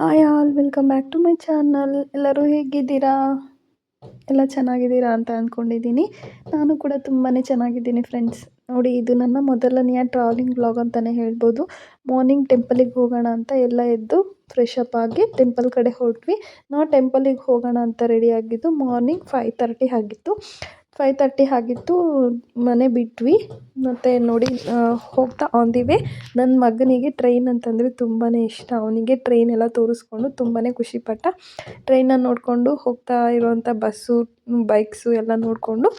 Hi all welcome back to my channel ಎಲ್ಲರೂ ಹೇಗಿದ್ದೀರಾ? ಎಲ್ಲ ಚೆನ್ನಾಗಿದ್ದೀರಾ ಅಂತ ಅಂದ್ಕೊಂಡಿದ್ದೀನಿ ನಾನು ಕೂಡ ತುಂಬಾ ಚೆನ್ನಾಗಿದ್ದೀನಿ ಫ್ರೆಂಡ್ಸ್ ನೋಡಿ, ಇದು ನನ್ನ ಮೊದಲನೆಯ ಟ್ರಾವೆಲಿಂಗ್ ಬ್ಲಾಗ್ ಅಂತಲೇ ಹೇಳ್ಬೋದು. ಮಾರ್ನಿಂಗ್ ಟೆಂಪಲಿಗೆ ಹೋಗೋಣ ಅಂತ ಎಲ್ಲ ಎದ್ದು ಫ್ರೆಶ್ ಆಗಿ ಟೆಂಪಲ್ ಕಡೆ ಹೊರಟ್ವಿ. ನಾವು ಟೆಂಪಲಿಗೆ ಹೋಗೋಣ ಅಂತ ರೆಡಿ ಆಗಿದ್ದು ಮಾರ್ನಿಂಗ್ ಫೈವ್ ತರ್ಟಿ ಆಗಿತ್ತು. ಫೈವ್ ತರ್ಟಿ ಆಗಿತ್ತು, ಮನೆ ಬಿಟ್ವಿ. ಮತ್ತು ನೋಡಿ ಹೋಗ್ತಾ ಆನ್ ದಿ ವೇ ನನ್ನ ಮಗನಿಗೆ ಟ್ರೈನ್ ಅಂತಂದರೆ ತುಂಬಾ ಇಷ್ಟ. ಅವನಿಗೆ ಟ್ರೈನ್ ಎಲ್ಲ ತೋರಿಸ್ಕೊಂಡು ತುಂಬಾ ಖುಷಿಪಟ್ಟ ಟ್ರೈನನ್ನು ನೋಡಿಕೊಂಡು ಹೋಗ್ತಾ ಇರುವಂಥ ಬಸ್ಸು ಬೈಕ್ಸು ಎಲ್ಲ ನೋಡಿಕೊಂಡು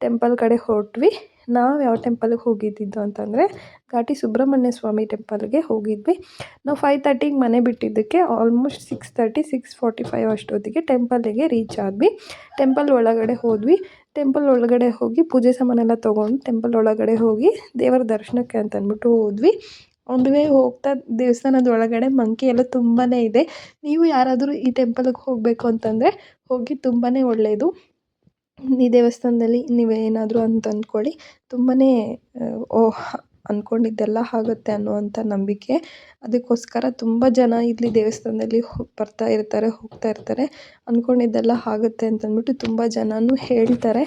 ಟೆಂಪಲ್ ಕಡೆ ಹೊರಟ್ವಿ. ನಾವು ಯಾವ ಟೆಂಪಲ್ಗೆ ಹೋಗಿದ್ದಿದ್ದು ಅಂತಂದರೆ ಘಾಟಿ ಸುಬ್ರಹ್ಮಣ್ಯ ಸ್ವಾಮಿ ಟೆಂಪಲ್ಗೆ ಹೋಗಿದ್ವಿ. ನಾವು ಫೈವ್ ತರ್ಟಿಗೆ ಮನೆ ಬಿಟ್ಟಿದ್ದಕ್ಕೆ almost six thirty six forty five ಅಷ್ಟೊತ್ತಿಗೆ ಟೆಂಪಲ್ಲಿಗೆ ರೀಚ್ ಆದ್ವಿ. ಟೆಂಪಲ್ ಒಳಗಡೆ ಹೋದ್ವಿ. ಟೆಂಪಲ್ ಒಳಗಡೆ ಹೋಗಿ ಪೂಜೆ ಸಾಮಾನೆಲ್ಲ ತೊಗೊಂಡು ಟೆಂಪಲ್ ಒಳಗಡೆ ಹೋಗಿ ದೇವರ ದರ್ಶನಕ್ಕೆ ಅಂತ ಅಂದ್ಬಿಟ್ಟು ಹೋದ್ವಿ. ಒಂದುವೇ ಹೋಗ್ತಾ ದೇವಸ್ಥಾನದ ಒಳಗಡೆ ಮಂಕಿ ಎಲ್ಲ ತುಂಬಾ ಇದೆ. ನೀವು ಯಾರಾದರೂ ಈ ಟೆಂಪಲ್ಗೆ ಹೋಗಬೇಕು ಅಂತಂದರೆ ಹೋಗಿ ತುಂಬಾ ಒಳ್ಳೆಯದು ಈ ದೇವಸ್ಥಾನದಲ್ಲಿ ನೀವೇನಾದರೂ ಅಂತ ಅಂದ್ಕೊಳ್ಳಿ. ತುಂಬಾ ಓಹ್ ಅಂದ್ಕೊಂಡಿದ್ದೆಲ್ಲ ಆಗುತ್ತೆ ಅನ್ನುವಂಥ ನಂಬಿಕೆ. ಅದಕ್ಕೋಸ್ಕರ ತುಂಬ ಜನ ಇಲ್ಲಿ ದೇವಸ್ಥಾನದಲ್ಲಿ ಬರ್ತಾ ಇರ್ತಾರೆ, ಹೋಗ್ತಾ ಇರ್ತಾರೆ. ಅಂದ್ಕೊಂಡಿದ್ದೆಲ್ಲ ಆಗುತ್ತೆ ಅಂತಂದ್ಬಿಟ್ಟು ತುಂಬ ಜನನೂ ಹೇಳ್ತಾರೆ.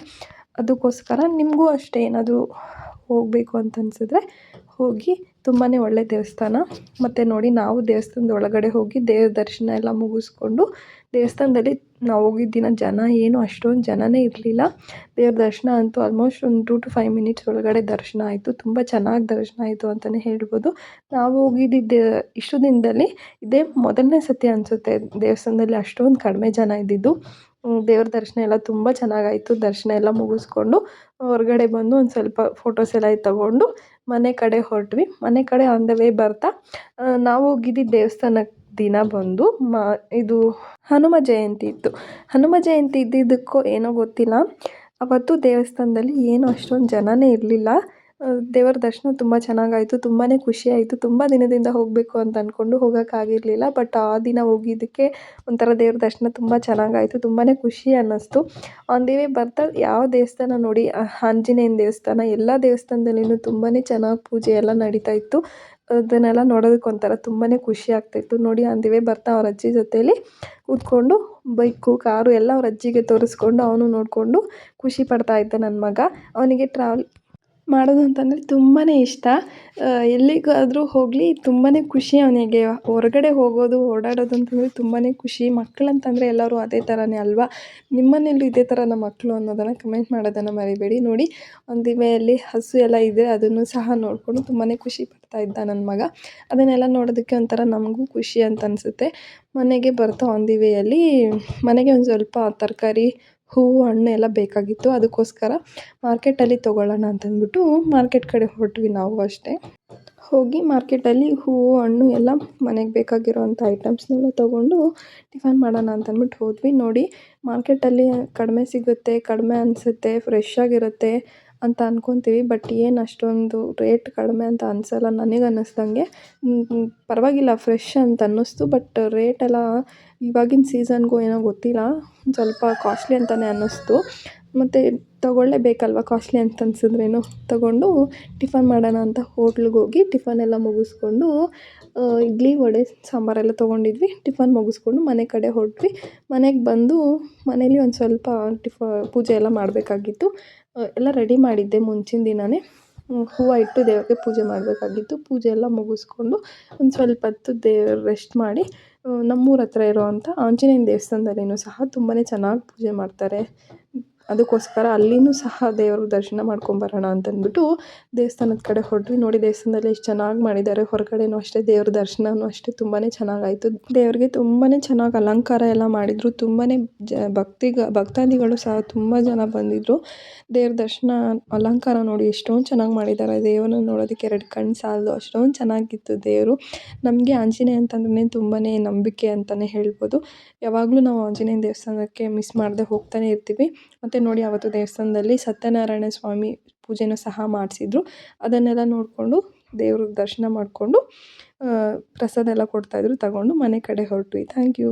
ಅದಕ್ಕೋಸ್ಕರ ನಿಮಗೂ ಅಷ್ಟೇ ಏನಾದರೂ ಹೋಗಬೇಕು ಅಂತ ಅನಿಸಿದ್ರೆ ಹೋಗಿ ತುಂಬಾ ಒಳ್ಳೆ ದೇವಸ್ಥಾನ. ಮತ್ತು ನೋಡಿ ನಾವು ದೇವಸ್ಥಾನದ ಒಳಗಡೆ ಹೋಗಿ ದೇವ್ರ ದರ್ಶನ ಎಲ್ಲ ಮುಗಿಸ್ಕೊಂಡು ದೇವಸ್ಥಾನದಲ್ಲಿ ನಾವು ಹೋಗಿದ್ದ ದಿನ ಜನ ಏನು ಅಷ್ಟೊಂದು ಜನನೇ ಇರಲಿಲ್ಲ. ದೇವ್ರ ದರ್ಶನ ಅಂತೂ ಆಲ್ಮೋಸ್ಟ್ ಒಂದು ಟು ಟು ಫೈವ್ ಮಿನಿಟ್ಸ್ ಒಳಗಡೆ ದರ್ಶನ ಆಯಿತು. ತುಂಬ ಚೆನ್ನಾಗಿ ದರ್ಶನ ಆಯಿತು ಅಂತಲೇ ಹೇಳ್ಬೋದು. ನಾವು ಹೋಗಿದ್ದಿದ್ದು ಇಷ್ಟು ದಿನದಲ್ಲಿ ಇದೇ ಮೊದಲನೇ ಸತಿ ಅನಿಸುತ್ತೆ ದೇವಸ್ಥಾನದಲ್ಲಿ ಅಷ್ಟೊಂದು ಕಡಿಮೆ ಜನ ಇದ್ದಿದ್ದು. ದೇವ್ರ ದರ್ಶನ ಎಲ್ಲ ತುಂಬ ಚೆನ್ನಾಗಾಯಿತು. ದರ್ಶನ ಎಲ್ಲ ಮುಗಿಸ್ಕೊಂಡು ಹೊರಗಡೆ ಬಂದು ಒಂದು ಸ್ವಲ್ಪ ಫೋಟೋಸ್ ಎಲ್ಲ ತಗೊಂಡು ಮನೆ ಕಡೆ ಹೊರಟ್ವಿ. ಮನೆ ಕಡೆ ಆನ್ ದ ವೇ ಬರ್ತಾ ನಾವು ಹೋಗಿದ್ದಿದ್ದ ದೇವಸ್ಥಾನಕ್ಕೆ ದಿನ ಬಂದು ಮ, ಇದು ಹನುಮ ಜಯಂತಿ ಇತ್ತು. ಹನುಮ ಜಯಂತಿ ಇದ್ದಿದ್ದಕ್ಕೂ ಏನೋ ಗೊತ್ತಿಲ್ಲ. ಅವತ್ತು ದೇವಸ್ಥಾನದಲ್ಲಿ ಏನು ಅಷ್ಟೊಂದು ಜನನೇ ಇರಲಿಲ್ಲ. ದೇವರ ದರ್ಶನ ತುಂಬ ಚೆನ್ನಾಗಾಯಿತು ತುಂಬಾ ಖುಷಿಯಾಯಿತು, ತುಂಬ ದಿನದಿಂದ ಹೋಗಬೇಕು ಅಂತ ಅಂದ್ಕೊಂಡು ಹೋಗೋಕ್ಕಾಗಿರಲಿಲ್ಲ ಬಟ್ ಆ ದಿನ ಹೋಗಿದ್ದಕ್ಕೆ ಒಂಥರ ದೇವ್ರ ದರ್ಶನ ತುಂಬ ಚೆನ್ನಾಗಾಯಿತು ತುಂಬಾ ಖುಷಿ ಅನ್ನಿಸ್ತು. ಆನ್ ದಿ ವೇ ಬರ್ತಾ ಯಾವ ದೇವಸ್ಥಾನ ನೋಡಿ ಆಂಜನೇಯನ ದೇವಸ್ಥಾನ, ಎಲ್ಲ ದೇವಸ್ಥಾನದಲ್ಲಿಯೂ ತುಂಬಾ ಚೆನ್ನಾಗಿ ಪೂಜೆ ಎಲ್ಲ ನಡೀತಾ ಇತ್ತು. ಅದನ್ನೆಲ್ಲ ನೋಡೋದಕ್ಕೆ ಒಂಥರ ತುಂಬಾ ಖುಷಿ ಆಗ್ತಾಯಿತ್ತು ನೋಡಿ ಅಂದಿವೆ ಬರ್ತಾ ಅವ್ರ ಅಜ್ಜಿ ಜೊತೇಲಿ ಕೂತ್ಕೊಂಡು ಬೈಕು, ಕಾರು ಎಲ್ಲ ಅವ್ರ ಅಜ್ಜಿಗೆ ತೋರಿಸ್ಕೊಂಡು ಅವನು ನೋಡಿಕೊಂಡು ಖುಷಿ ಪಡ್ತಾ ಇದ್ದ ನನ್ನ ಮಗ. ಅವನಿಗೆ ಟ್ರಾವೆಲ್ ಮಾಡೋದು ಅಂತಂದರೆ ತುಂಬಾ ಇಷ್ಟ. ಎಲ್ಲಿಗಾದರೂ ಹೋಗಲಿ ತುಂಬಾ ಖುಷಿ ಅವನಿಗೆ. ಹೊರಗಡೆ ಹೋಗೋದು, ಓಡಾಡೋದು ಅಂತಂದರೆ ತುಂಬಾ ಖುಷಿ. ಮಕ್ಕಳಂತಂದರೆ ಎಲ್ಲರೂ ಅದೇ ಥರನೇ ಅಲ್ವಾ? ನಿಮ್ಮ ಇದೇ ಥರ ನಮ್ಮ ಮಕ್ಕಳು ಅನ್ನೋದನ್ನು ಕಮೆಂಟ್ ಮಾಡೋದನ್ನು ಮರಿಬೇಡಿ. ನೋಡಿ ಒಂದು ವೇಯಲ್ಲಿ ಹಸು ಎಲ್ಲ ಇದೆ ಅದನ್ನು ಸಹ ನೋಡಿಕೊಂಡು ತುಂಬಾ ಖುಷಿ ಪಡ್ತಾ ಇದ್ದ ನನ್ನ ಮಗ. ಅದನ್ನೆಲ್ಲ ನೋಡೋದಕ್ಕೆ ಒಂಥರ ನಮಗೂ ಖುಷಿ ಅಂತ ಅನಿಸುತ್ತೆ. ಮನೆಗೆ ಬರ್ತಾ ಆನ್ ದಿ ವೇಯಲ್ಲಿ ಮನೆಗೆ ಒಂದು ಸ್ವಲ್ಪ ತರಕಾರಿ ಹೂವು, ಹಣ್ಣು ಎಲ್ಲ ಬೇಕಾಗಿತ್ತು. ಅದಕ್ಕೋಸ್ಕರ ಮಾರ್ಕೆಟಲ್ಲಿ ತೊಗೊಳ್ಳೋಣ ಅಂತಂದ್ಬಿಟ್ಟು ಮಾರ್ಕೆಟ್ ಕಡೆ ಹೊರಟ್ವಿ ನಾವು ಅಷ್ಟೇ. ಹೋಗಿ ಮಾರ್ಕೆಟಲ್ಲಿ ಹೂವು, ಹಣ್ಣು ಎಲ್ಲ ಮನೆಗೆ ಬೇಕಾಗಿರೋವಂಥ ಐಟಮ್ಸ್ನೆಲ್ಲ ತೊಗೊಂಡು ಟಿಫನ್ ಮಾಡೋಣ ಅಂತಂದ್ಬಿಟ್ಟು ಹೋದ್ವಿ. ನೋಡಿ ಮಾರ್ಕೆಟಲ್ಲಿ ಕಡಿಮೆ ಸಿಗುತ್ತೆ, ಕಡಿಮೆ ಅನಿಸುತ್ತೆ ಫ್ರೆಶ್ ಆಗಿರುತ್ತೆ. ಅಂತ ಅಂದ್ಕೊತೀವಿ ಬಟ್ ಏನು ಅಷ್ಟೊಂದು ರೇಟ್ ಕಡಿಮೆ ಅಂತ ಅನಿಸಲ್ಲ. ನನಗೆ ಅನ್ನಿಸ್ದಂಗೆ ಪರವಾಗಿಲ್ಲ ಫ್ರೆಶ್ ಅಂತ ಅನ್ನಿಸ್ತು. ಬಟ್ ರೇಟೆಲ್ಲ ಇವಾಗಿನ ಸೀಸನ್ಗೂ ಏನೋ ಗೊತ್ತಿಲ್ಲ. ಸ್ವಲ್ಪ ಕಾಸ್ಟ್ಲಿ ಅಂತಲೇ ಅನ್ನಿಸ್ತು. ಮತ್ತು ತೊಗೊಳ್ಳೇಬೇಕಲ್ವ ಕಾಸ್ಟ್ಲಿ ಅಂತ ಅನ್ಸಿದ್ರೇನು? ತೊಗೊಂಡು ಟಿಫನ್ ಮಾಡೋಣ ಅಂತ ಹೋಟ್ಲಿಗೆ ಹೋಗಿ ಟಿಫನ್ ಎಲ್ಲ ಮುಗಿಸ್ಕೊಂಡು ಇಡ್ಲಿ, ವಡೆ ಸಾಂಬಾರೆಲ್ಲ ತೊಗೊಂಡಿದ್ವಿ. ಟಿಫನ್ ಮುಗಿಸ್ಕೊಂಡು ಮನೆ ಕಡೆ ಹೊರಟ್ವಿ. ಮನೆಗೆ ಬಂದು ಮನೇಲಿ ಒಂದು ಸ್ವಲ್ಪ ಟಿಫ ಪೂಜೆ ಎಲ್ಲ ಮಾಡಬೇಕಾಗಿತ್ತು. ಎಲ್ಲ ರೆಡಿ ಮಾಡಿದ್ದೆ ಮುಂಚಿನ ದಿನವೇ ಹೂವು ಇಟ್ಟು ದೇವ್ರಿಗೆ ಪೂಜೆ ಮಾಡಬೇಕಾಗಿತ್ತು. ಪೂಜೆ ಎಲ್ಲ ಮುಗಿಸ್ಕೊಂಡು ಒಂದು ಸ್ವಲ್ಪ ಹೊತ್ತು ದೇವ್ರು ರೆಸ್ಟ್ ಮಾಡಿ ನಮ್ಮೂರ ಹತ್ರ ಇರುವಂಥ ಆಂಜನೇಯನ ದೇವಸ್ಥಾನದಲ್ಲಿಯೂ ಸಹ ತುಂಬಾ ಚೆನ್ನಾಗಿ ಪೂಜೆ ಮಾಡ್ತಾರೆ. ಅದಕ್ಕೋಸ್ಕರ ಅಲ್ಲಿಯೂ ಸಹ ದೇವ್ರ ದರ್ಶನ ಮಾಡ್ಕೊಂಬರೋಣ ಅಂತಂದ್ಬಿಟ್ಟು ದೇವಸ್ಥಾನದ ಕಡೆ ಹೊರಟ್ವಿ. ನೋಡಿ ದೇವಸ್ಥಾನದಲ್ಲಿ ಎಷ್ಟು ಚೆನ್ನಾಗಿ ಮಾಡಿದ್ದಾರೆ. ಹೊರಗಡೆನೂ ಅಷ್ಟೇ ದೇವ್ರ ದರ್ಶನವೂ ಅಷ್ಟೇ ತುಂಬಾ ಚೆನ್ನಾಗಾಯಿತು. ದೇವ್ರಿಗೆ ತುಂಬಾ ಚೆನ್ನಾಗಿ ಅಲಂಕಾರ ಎಲ್ಲ ಮಾಡಿದರು. ತುಂಬಾ ಜ, ಭಕ್ತಿಗ, ಭಕ್ತಾದಿಗಳು ಸಹ ತುಂಬ ಜನ ಬಂದಿದ್ದರು ದೇವ್ರ ದರ್ಶನ, ಅಲಂಕಾರ ನೋಡಿ ಎಷ್ಟೊಂದು ಚೆನ್ನಾಗಿ ಮಾಡಿದ್ದಾರೆ. ದೇವರನ್ನು ನೋಡೋದಕ್ಕೆ ಎರಡು ಕಣ್ಣು ಸಾಲದು ಅಷ್ಟೊಂದು ಚೆನ್ನಾಗಿತ್ತು ದೇವರು. ನಮಗೆ ಆಂಜನೇಯ ಅಂತಂದ್ರೆ ತುಂಬಾ ನಂಬಿಕೆ ಅಂತಲೇ ಹೇಳ್ಬೋದು. ಯಾವಾಗಲೂ ನಾವು ಆಂಜನೇಯ ದೇವಸ್ಥಾನಕ್ಕೆ ಮಿಸ್ ಮಾಡದೆ ಹೋಗ್ತಾನೆ ಇರ್ತೀವಿ. ಮತ್ತು ನೋಡಿ ಆವತ್ತು ದೇವಸ್ಥಾನದಲ್ಲಿ ಸತ್ಯನಾರಾಯಣ ಸ್ವಾಮಿ ಪೂಜೆನೂ ಸಹ ಮಾಡಿಸಿದ್ರು. ಅದನ್ನೆಲ್ಲ ನೋಡಿಕೊಂಡು ದೇವ್ರ ದರ್ಶನ ಮಾಡಿಕೊಂಡು ಪ್ರಸಾದ ಎಲ್ಲ ಕೊಡ್ತಾಯಿದ್ರು ತಗೊಂಡು ಮನೆ ಕಡೆ ಹೊರಟ್ವಿ. Thank you